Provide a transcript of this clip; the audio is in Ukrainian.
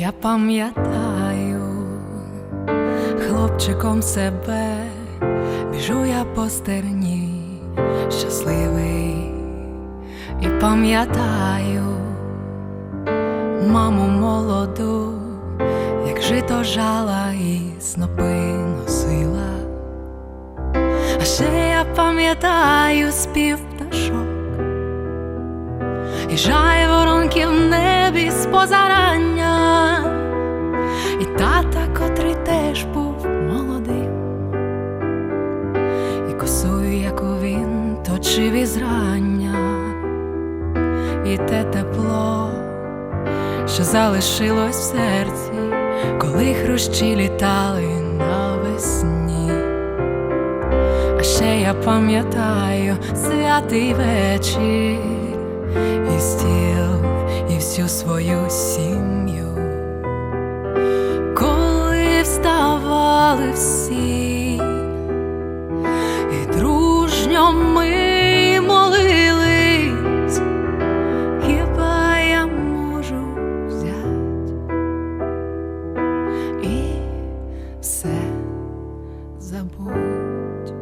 Я пам'ятаю хлопчиком себе, біжу я по стерні, щасливий, і пам'ятаю маму молоду, як жито жала і снопи носила. А ще я пам'ятаю спів пташок. І жай воронки в небі з позарання, і тата, котрий теж був молодим, і косою, яку він точив із рання, і те тепло, що залишилось в серці, коли хрущі літали навесні. А ще я пам'ятаю святий вечір і стіл, і всю свою сім'ю, знали всі, і дружньо ми молились, хіба я можу взять і все забуть.